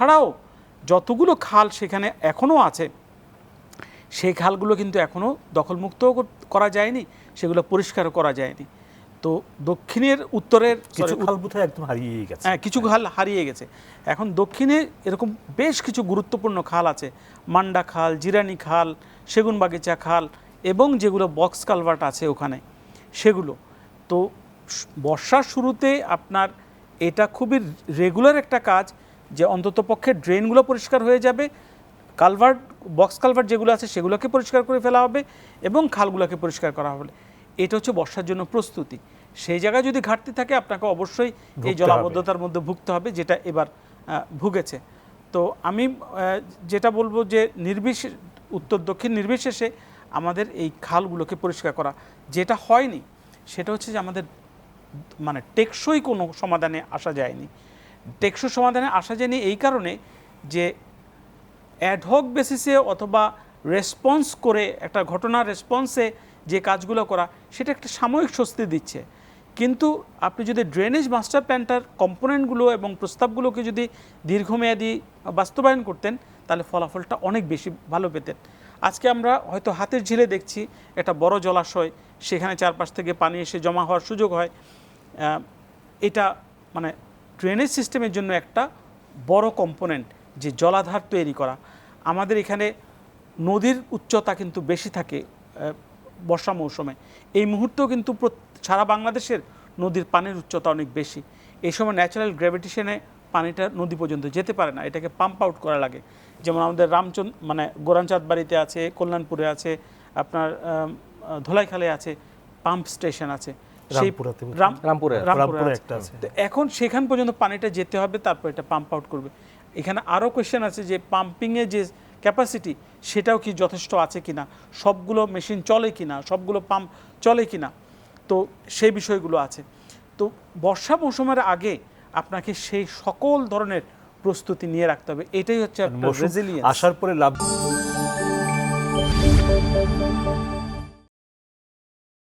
এছাড়াও যতগুলো খাল সেখানে এখনও আছে সেই খালগুলো কিন্তু এখনও দখলমুক্ত করা যায়নি সেগুলো পরিষ্কারও করা যায়নি। তো দক্ষিণের উত্তরের কিছু খাল বোধহয় একদম হারিয়ে গেছে। হ্যাঁ কিছু খাল হারিয়ে গেছে। এখন দক্ষিণে এরকম বেশ কিছু গুরুত্বপূর্ণ খাল আছে মান্ডা খাল জিরানি খাল সেগুনবাগিচা খাল এবং যেগুলো বক্স কালভার্ট আছে ওখানে সেগুলো। তো বর্ষার শুরুতে আপনার এটা খুবই রেগুলার একটা কাজ যে অন্তত পক্ষে ড্রেনগুলো পরিষ্কার হয়ে যাবে কালভার্ট বক্স কালভার্ট যেগুলো আছে সেগুলোকে পরিষ্কার করে ফেলা হবে এবং খালগুলোকে পরিষ্কার করা হবে। এটা হচ্ছে বর্ষার জন্য প্রস্তুতি। সেই জায়গায় যদি ঘাটতি থাকে আপনাকে অবশ্যই এই জলাবদ্ধতার মধ্যে ভুগতে হবে যেটা এবার ভুগেছে। তো আমি যেটা বলব যে নির্বিশেষ উত্তর দক্ষিণ নির্বিশেষে আমাদের এই খালগুলোকে পরিষ্কার করা। যেটা হয়নি সেটা হচ্ছে যে আমাদের মানে টেকসই কোনো সমাধানে আসা যায়নি। টেকসই সমাধানে আসা যায়নি এই কারণে যে অ্যাডহক বেসিসে অথবা রেসপন্স করে একটা ঘটনার রেসপন্সে যে কাজগুলো করা, সেটা একটা সাময়িক স্বস্তি দিচ্ছে। কিন্তু আপনি যদি ড্রেনেজ মাস্টার প্ল্যানটার কম্পোনেন্টগুলো এবং প্রস্তাবগুলোকে যদি দীর্ঘমেয়াদী বাস্তবায়ন করতেন, তাহলে ফলাফলটা অনেক বেশি ভালো পেতেন। আজকে আমরা হয়তো হাতের ঝিলে দেখছি একটা বড় জলাশয়, সেখানে চারপাশ থেকে পানি এসে জমা হওয়ার সুযোগ হয়। এটা মানে ড্রেনেজ সিস্টেমের জন্য একটা বড় কম্পোনেন্ট যে জলাধার তৈরি করা। আমাদের এখানে নদীর উচ্চতা কিন্তু বেশি থাকে বর্ষা মৌসুমে। এই মুহূর্তেও কিন্তু সারা বাংলাদেশের নদীর পানির উচ্চতা অনেক বেশি। এই সময় ন্যাচারাল গ্র্যাভিটেশনে পানিটা নদী পর্যন্ত যেতে পারে না, এটাকে পাম্প আউট করা লাগে। যেমন আমাদের রামচন্দ মানে গোরানচাঁদ বাড়িতে আছে, কল্যাণপুরে আছে, আপনার ধোলাইখালে আছে পাম্প স্টেশন আছে। সেই রামপুরে। রামপুরে একটা আছে। তো এখন সেখান পর্যন্ত পানিটা যেতে হবে তারপর এটা পাম্প আউট করবে। এখানে আরও কোয়েশ্চেন আছে যে পাম্পিংয়ের যে ক্যাপাসিটি সেটাও কি যথেষ্ট আছে কিনা? সবগুলো মেশিন চলে কিনা? সবগুলো পাম্প চলে কিনা? তো সেই বিষয়গুলো আছে। তো বর্ষা মৌসুমের আগে আপনাকে সেই সকল ধরনের প্রস্তুতি নিয়ে রাখতে হবে। এটাই হচ্ছে আসার পরে লাভ